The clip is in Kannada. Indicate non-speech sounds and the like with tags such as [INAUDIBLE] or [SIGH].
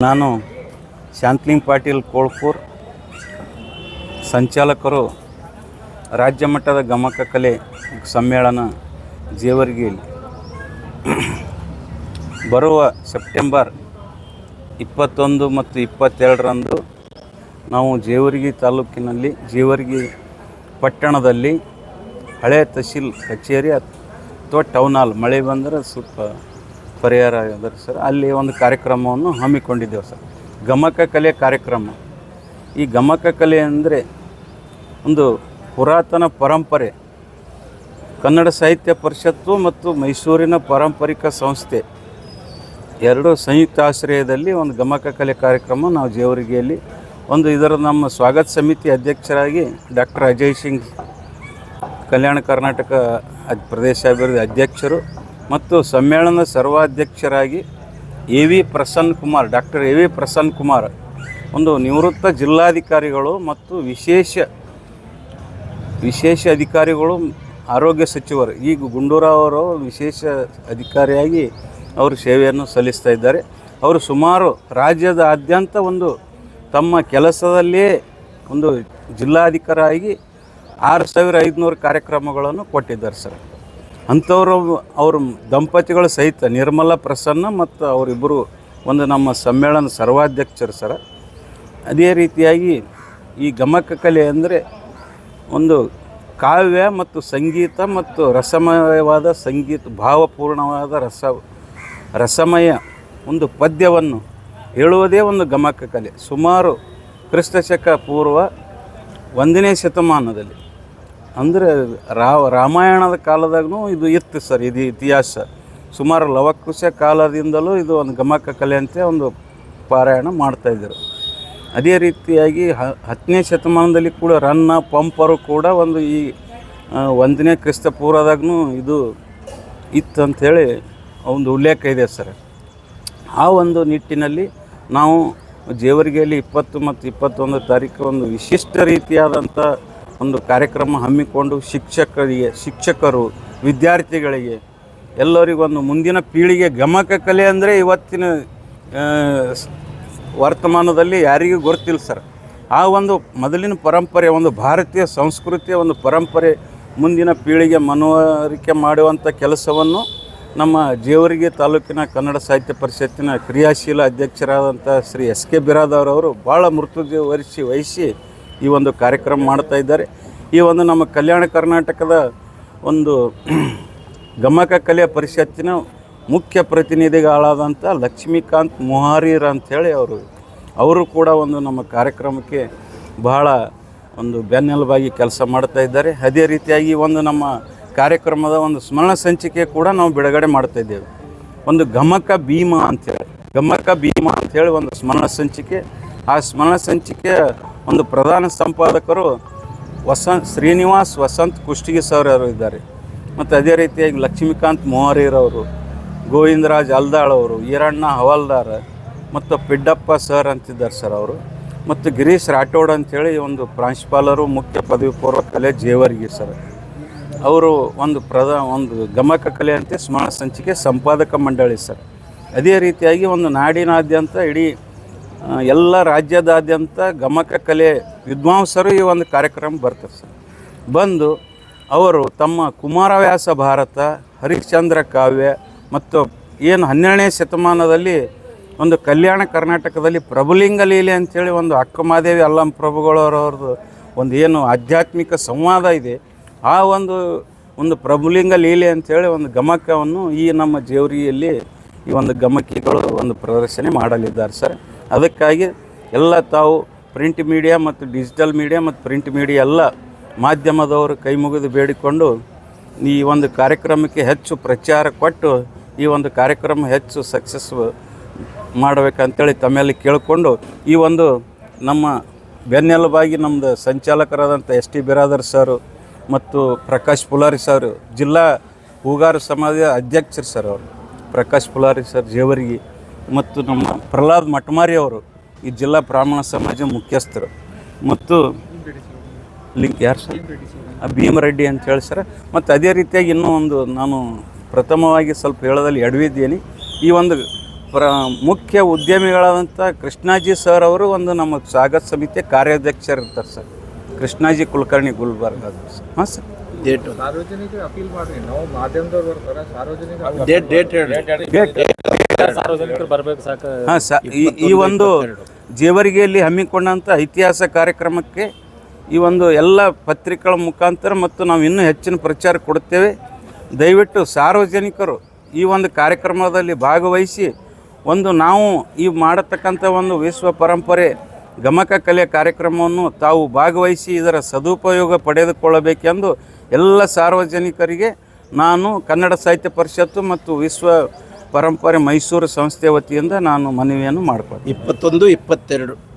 ನಾನು ಶಾಂತ್ಲಿಂಗ್ ಪಾಟೀಲ್ ಕೋಳ್ಪುರ್ ಸಂಚಾಲಕರು ರಾಜ್ಯ ಮಟ್ಟದ ಗಮಕ ಕಲೆ ಸಮ್ಮೇಳನ ಜೇವರ್ಗಿಯಲ್ಲಿ ಬರುವ ಸೆಪ್ಟೆಂಬರ್ ಇಪ್ಪತ್ತೊಂದು ಮತ್ತು ಇಪ್ಪತ್ತೆರಡರಂದು ನಾವು ಜೇವರ್ಗಿ ತಾಲೂಕಿನಲ್ಲಿ, ಜೇವರ್ಗಿ ಪಟ್ಟಣದಲ್ಲಿ ಹಳೆ ತಹಶೀಲ್ ಕಚೇರಿ ಅಥವಾ ಟೌನ್ ಹಾಲ್ ಮಳೆ ಬಂದರೆ ಸ್ವಲ್ಪ ಪರಿಹಾರ ಅದರ ಸರ್, ಅಲ್ಲಿ ಒಂದು ಕಾರ್ಯಕ್ರಮವನ್ನು ಹಮ್ಮಿಕೊಂಡಿದ್ದೇವೆ ಸರ್. ಗಮಕ ಕಲೆ ಕಾರ್ಯಕ್ರಮ. ಈ ಗಮಕ ಕಲೆ ಅಂದರೆ ಒಂದು ಪುರಾತನ ಪರಂಪರೆ. ಕನ್ನಡ ಸಾಹಿತ್ಯ ಪರಿಷತ್ತು ಮತ್ತು ಮೈಸೂರಿನ ಪಾರಂಪರಿಕ ಸಂಸ್ಥೆ. ಎರಡು ಸಂಯುಕ್ತ ಆಶ್ರಯದಲ್ಲಿ ಒಂದು ಗಮಕ ಕಲೆ ಕಾರ್ಯಕ್ರಮ ನಾವು ಜೇವರಿಗೆಯಲ್ಲಿ ಒಂದು ಇದರ ನಮ್ಮ ಸ್ವಾಗತ ಸಮಿತಿ ಅಧ್ಯಕ್ಷರಾಗಿ ಡಾಕ್ಟರ್ ಅಜಯ್ ಸಿಂಗ್, ಕಲ್ಯಾಣ ಕರ್ನಾಟಕ ಪ್ರದೇಶ ಅಭಿವೃದ್ಧಿ ಅಧ್ಯಕ್ಷರು ಮತ್ತು ಸಮ್ಮೇಳನ ಸರ್ವಾಧ್ಯಕ್ಷರಾಗಿ A V Prasanna Kumar, doctor A V Prasanna Kumar, ಒಂದು ನಿವೃತ್ತ ಜಿಲ್ಲಾಧಿಕಾರಿಗಳು ಮತ್ತು ವಿಶೇಷ ವಿಶೇಷ ಅಧಿಕಾರಿಗಳು, ಆರೋಗ್ಯ ಸಚಿವರು, ಈಗ ಗುಂಡೂರಾವ್ ಅವರು ವಿಶೇಷ ಅಧಿಕಾರಿಯಾಗಿ ಅವರು ಸೇವೆಯನ್ನು ಸಲ್ಲಿಸ್ತಾ ಇದ್ದಾರೆ. ಅವರು ಸುಮಾರು ರಾಜ್ಯದಾದ್ಯಂತ ಒಂದು ತಮ್ಮ ಕೆಲಸದಲ್ಲಿಯೇ ಒಂದು ಜಿಲ್ಲಾಧಿಕಾರಿಯಾಗಿ ಆರು ಸಾವಿರ ಐದುನೂರು ಕಾರ್ಯಕ್ರಮಗಳನ್ನು ಕೊಟ್ಟಿದ್ದಾರೆ ಸರ್. ಅಂಥವರು ಅವ್ರ ದಂಪತಿಗಳು ಸಹಿತ ನಿರ್ಮಲ ಪ್ರಸನ್ನ ಮತ್ತು ಅವರಿಬ್ಬರು ಒಂದು ನಮ್ಮ ಸಮ್ಮೇಳನ ಸರ್ವಾಧ್ಯಕ್ಷರು ಸರ. ಅದೇ ರೀತಿಯಾಗಿ ಈ ಗಮಕ ಕಲೆ ಅಂದರೆ ಒಂದು ಕಾವ್ಯ ಮತ್ತು ಸಂಗೀತ ಮತ್ತು ರಸಮಯವಾದ ಸಂಗೀತ, ಭಾವಪೂರ್ಣವಾದ ರಸ, ರಸಮಯ ಒಂದು ಪದ್ಯವನ್ನು ಹೇಳುವುದೇ ಒಂದು ಗಮಕ ಕಲೆ. ಸುಮಾರು ಕ್ರಿಸ್ತಶಕ ಪೂರ್ವ ಒಂದನೇ ಶತಮಾನದಲ್ಲಿ ಅಂದರೆ ರಾ, ರಾಮಾಯಣದ ಕಾಲದಾಗೂ ಇದು ಇತ್ತು ಸರ್, ಇದು ಇತಿಹಾಸ. ಸುಮಾರು ಲವಕುಶ ಕಾಲದಿಂದಲೂ ಇದು ಒಂದು ಗಮಕ ಕಲೆ ಅಂತ ಒಂದು ಪಾರಾಯಣ ಮಾಡ್ತಾಯಿದ್ದರು ಅದೇ ರೀತಿಯಾಗಿ ಹತ್ತನೇ ಶತಮಾನದಲ್ಲಿ ಕೂಡ ರನ್ನ, ಪಂಪರು ಕೂಡ ಒಂದು ಈ ಒಂದನೇ ಕ್ರಿಸ್ತ ಪೂರ್ವದಾಗೂ ಇದು ಇತ್ತು ಅಂಥೇಳಿ ಒಂದು ಉಲ್ಲೇಖ ಇದೆ ಸರ್. ಆ ಒಂದು ನಿಟ್ಟಿನಲ್ಲಿ ನಾವು ಜೇವರಿಗೆಯಲ್ಲಿ ಇಪ್ಪತ್ತು ಮತ್ತು ಇಪ್ಪತ್ತೊಂದು ತಾರೀಕು ಒಂದು ವಿಶಿಷ್ಟ ರೀತಿಯಾದಂಥ ಒಂದು ಕಾರ್ಯಕ್ರಮ ಹಮ್ಮಿಕೊಂಡು ಶಿಕ್ಷಕರಿಗೆ, ಶಿಕ್ಷಕರು, ವಿದ್ಯಾರ್ಥಿಗಳಿಗೆ ಎಲ್ಲರಿಗೂ ಒಂದು ಮುಂದಿನ ಪೀಳಿಗೆ ಗಮಕ ಕಲೆ ಅಂದರೆ ಇವತ್ತಿನ ವರ್ತಮಾನದಲ್ಲಿ ಯಾರಿಗೂ ಗೊತ್ತಿಲ್ಲ ಸರ್. ಆ ಒಂದು ಮೊದಲಿನ ಪರಂಪರೆ, ಒಂದು ಭಾರತೀಯ ಸಂಸ್ಕೃತಿಯ ಒಂದು ಪರಂಪರೆ ಮುಂದಿನ ಪೀಳಿಗೆ ಮನವರಿಕೆ ಮಾಡುವಂಥ ಕೆಲಸವನ್ನು ನಮ್ಮ ಜೇವರಿಗೆ ತಾಲೂಕಿನ ಕನ್ನಡ ಸಾಹಿತ್ಯ ಪರಿಷತ್ತಿನ ಕ್ರಿಯಾಶೀಲ ಅಧ್ಯಕ್ಷರಾದಂಥ ಶ್ರೀ ಎಸ್ ಕೆ ಬಿರಾದವರವರು ಭಾಳ ಮೃತ್ಯುಜ ವಹಿಸಿ ವಹಿಸಿ ಈ ಒಂದು ಕಾರ್ಯಕ್ರಮ ಮಾಡ್ತಾ ಇದ್ದಾರೆ. ಈ ಒಂದು ನಮ್ಮ ಕಲ್ಯಾಣ ಕರ್ನಾಟಕದ ಒಂದು [CLEARS THROAT] ಗಮಕ ಕಲೆ ಪರಿಷತ್ತಿನ ಮುಖ್ಯ ಪ್ರತಿನಿಧಿಗಳಾದಂಥ ಲಕ್ಷ್ಮೀಕಾಂತ್ ಮುಹಾರೀರ್ ಅಂಥೇಳಿ ಅವರು ಅವರು ಕೂಡ ಒಂದು ನಮ್ಮ ಕಾರ್ಯಕ್ರಮಕ್ಕೆ ಬಹಳ ಒಂದು ಬೆನ್ನೆಲುಬಾಗಿ ಕೆಲಸ ಮಾಡ್ತಾ ಇದ್ದಾರೆ. ಅದೇ ರೀತಿಯಾಗಿ ಒಂದು ನಮ್ಮ ಕಾರ್ಯಕ್ರಮದ ಒಂದು ಸ್ಮರಣ ಸಂಚಿಕೆ ಕೂಡ ನಾವು ಬಿಡುಗಡೆ ಮಾಡ್ತಾ ಇದ್ದೇವೆ. ಒಂದು ಗಮಕ ಭೀಮ ಅಂತೇಳಿ ಗಮಕ ಭೀಮ ಅಂಥೇಳಿ ಒಂದು ಸ್ಮರಣ ಸಂಚಿಕೆ, ಆ ಸ್ಮರಣ ಸಂಚಿಕೆಯ ಒಂದು ಪ್ರಧಾನ ಸಂಪಾದಕರು ವಸಂತ್ ಶ್ರೀನಿವಾಸ್ ವಸಂತ್ ಕುಷ್ಟಗಿ ಸರ್ ಅವರು ಇದ್ದಾರೆ. ಮತ್ತು ಅದೇ ರೀತಿಯಾಗಿ ಲಕ್ಷ್ಮೀಕಾಂತ್ ಮೋಹರಿರವರು ಗೋವಿಂದರಾಜ್ ಅಲ್ದಾಳ್ ಅವರು, ಈರಣ್ಣ ಹವಾಲ್ದಾರ್ ಮತ್ತು ಪಿಡ್ಡಪ್ಪ ಸರ್ ಅಂತಿದ್ದಾರೆ ಸರ್ ಅವರು. ಮತ್ತು ಗಿರೀಶ್ ರಾಠೋಡ್ ಅಂಥೇಳಿ ಒಂದು ಪ್ರಾಂಶುಪಾಲರು, ಮುಖ್ಯ ಪದವಿ ಪೂರ್ವ ಕಲೆ ಜೇವರ್ಗಿ ಸರ್. ಅವರು ಒಂದು ಪ್ರಧ, ಒಂದು ಗಮಕ ಕಲೆ ಅಂತೆ, ಸ್ಮರಣ ಸಂಚಿಕೆ ಸಂಪಾದಕ ಮಂಡಳಿ ಸರ್. ಅದೇ ರೀತಿಯಾಗಿ ಒಂದು ನಾಡಿನಾದ್ಯಂತ ಇಡೀ ಎಲ್ಲ ರಾಜ್ಯದಾದ್ಯಂತ ಗಮಕ ಕಲೆ ವಿದ್ವಾಂಸರು ಈ ಒಂದು ಕಾರ್ಯಕ್ರಮ ಬರ್ತಾರೆ ಸರ್. ಬಂದು ಅವರು ತಮ್ಮ ಕುಮಾರವ್ಯಾಸ ಭಾರತ, ಹರಿಶ್ಚಂದ್ರ ಕಾವ್ಯ ಮತ್ತು ಏನು ಹನ್ನೆರಡನೇ ಶತಮಾನದಲ್ಲಿ ಒಂದು ಕಲ್ಯಾಣ ಕರ್ನಾಟಕದಲ್ಲಿ ಪ್ರಭುಲಿಂಗ ಲೀಲೆ ಅಂಥೇಳಿ ಒಂದು ಅಕ್ಕಮಾದೇವಿ ಅಲ್ಲಂ ಪ್ರಭುಗಳವರವ್ರದ್ದು ಒಂದು ಏನು ಆಧ್ಯಾತ್ಮಿಕ ಸಂವಾದ ಇದೆ, ಆ ಒಂದು ಒಂದು ಪ್ರಭುಲಿಂಗ ಲೀಲೆ ಅಂಥೇಳಿ ಒಂದು ಗಮಕವನ್ನು ಈ ನಮ್ಮ ಜೇವರಿಯಲ್ಲಿ ಈ ಒಂದು ಗಮಕಿಗಳು ಒಂದು ಪ್ರದರ್ಶನ ಮಾಡಲಿದ್ದಾರೆ ಸರ್. ಅದಕ್ಕಾಗಿ ಎಲ್ಲ ತಾವು ಪ್ರಿಂಟ್ ಮೀಡಿಯಾ ಮತ್ತು ಡಿಜಿಟಲ್ ಮೀಡಿಯಾ ಮತ್ತು ಪ್ರಿಂಟ್ ಮೀಡಿಯಾ ಎಲ್ಲ ಮಾಧ್ಯಮದವರು ಕೈ ಮುಗಿದು ಬೇಡಿಕೊಂಡು ಈ ಒಂದು ಕಾರ್ಯಕ್ರಮಕ್ಕೆ ಹೆಚ್ಚು ಪ್ರಚಾರ ಕೊಟ್ಟು ಈ ಒಂದು ಕಾರ್ಯಕ್ರಮ ಹೆಚ್ಚು ಸಕ್ಸಸ್ ಮಾಡಬೇಕಂತೇಳಿ ತಮ್ಮಲ್ಲಿ ಕೇಳಿಕೊಂಡು ಈ ಒಂದು ನಮ್ಮ ಬೆನ್ನೆಲುಬಾಗಿ ನಮ್ಮದು ಸಂಚಾಲಕರಾದಂಥ ಎಸ್ ಟಿ ಬಿರಾದರ್ ಸರು ಮತ್ತು ಪ್ರಕಾಶ್ ಪುಲಾರಿ ಸರ್, ಜಿಲ್ಲಾ ಹೂಗಾರ ಸಮಾಜದ ಅಧ್ಯಕ್ಷರು ಸರ್ ಅವರು. ಪ್ರಕಾಶ್ ಪುಲಾರಿ ಸರ್ ಜೇವರ್ಗಿ ಮತ್ತು ನಮ್ಮ ಪ್ರಹ್ಲಾದ್ ಮಟ್ಮಾರಿ ಅವರು ಈ ಜಿಲ್ಲಾ ಬ್ರಾಹ್ಮಣ ಸಮಾಜ ಮುಖ್ಯಸ್ಥರು. ಮತ್ತು ಲಿಂಕ್ ಯಾರು ಸರ್? ಆ ಭೀಮರೆಡ್ಡಿ ಅಂತ ಹೇಳಿ ಸರ್. ಮತ್ತು ಅದೇ ರೀತಿಯಾಗಿ ಇನ್ನೂ ಒಂದು ನಾನು ಪ್ರಥಮವಾಗಿ ಸ್ವಲ್ಪ ಹೇಳೋದಲ್ಲಿ ಎಡವಿದ್ದೀನಿ. ಈ ಒಂದು ಪ್ರ ಮುಖ್ಯ ಉದ್ಯಮಿಗಳಾದಂಥ ಕೃಷ್ಣಾಜಿ ಸರ್ ಅವರು ಒಂದು ನಮ್ಮ ಸ್ವಾಗತ ಸಮಿತಿಯ ಕಾರ್ಯಾಧ್ಯಕ್ಷರು ಇರ್ತಾರೆ ಸರ್. ಕೃಷ್ಣಾಜಿ ಕುಲಕರ್ಣಿ ಗುಲ್ಬರ್ಗ ಅದು ಸರ್. ಹಾಂ ಸರ್? ಡೇಟ್ ಸಾರ್ವಜನಿಕ ಅಪೀಲ್ ಮಾಡ್ರಿ. ನಾವು ಮಾಧ್ಯಮದವ್ರು ಬರ್ತಾರೆ ಸಾರ್ವಜನಿಕ ಡೇಟ್ ಡೇಟ್ ಹೇಳಿ. ಸಾರ್ವಜನಿಕರು ಬರ್ಬೇಕು ಸಾಕು ಹಾಂ ಸ ಈ ಈ ಒಂದು ಜೇವರಿಗೆಯಲ್ಲಿ ಹಮ್ಮಿಕೊಂಡಂಥ ಇತಿಹಾಸ ಕಾರ್ಯಕ್ರಮಕ್ಕೆ ಈ ಒಂದು ಎಲ್ಲ ಪತ್ರಿಕೆಗಳ ಮುಖಾಂತರ ಮತ್ತು ನಾವು ಇನ್ನೂ ಹೆಚ್ಚಿನ ಪ್ರಚಾರ ಕೊಡುತ್ತೇವೆ. ದಯವಿಟ್ಟು ಸಾರ್ವಜನಿಕರು ಈ ಒಂದು ಕಾರ್ಯಕ್ರಮದಲ್ಲಿ ಭಾಗವಹಿಸಿ ಒಂದು ನಾವು ಈ ಮಾಡತಕ್ಕಂಥ ಒಂದು ವಿಶ್ವ ಪರಂಪರೆ ಗಮಕ ಕಲೆ ಕಾರ್ಯಕ್ರಮವನ್ನು ತಾವು ಭಾಗವಹಿಸಿ ಇದರ ಸದುಪಯೋಗ ಪಡೆದುಕೊಳ್ಳಬೇಕೆಂದು ಎಲ್ಲ ಸಾರ್ವಜನಿಕರಿಗೆ ನಾನು ಕನ್ನಡ ಸಾಹಿತ್ಯ ಪರಿಷತ್ತು ಮತ್ತು ವಿಶ್ವ ಪರಂಪರೆ ಮೈಸೂರು ಸಂಸ್ಥೆ ವತಿಯಿಂದ ನಾನು ಮನವಿಯನ್ನು ಮಾಡ್ಕೊಳ್ತೀನಿ. ಇಪ್ಪತ್ತೊಂದು ಇಪ್ಪತ್ತೆರಡು.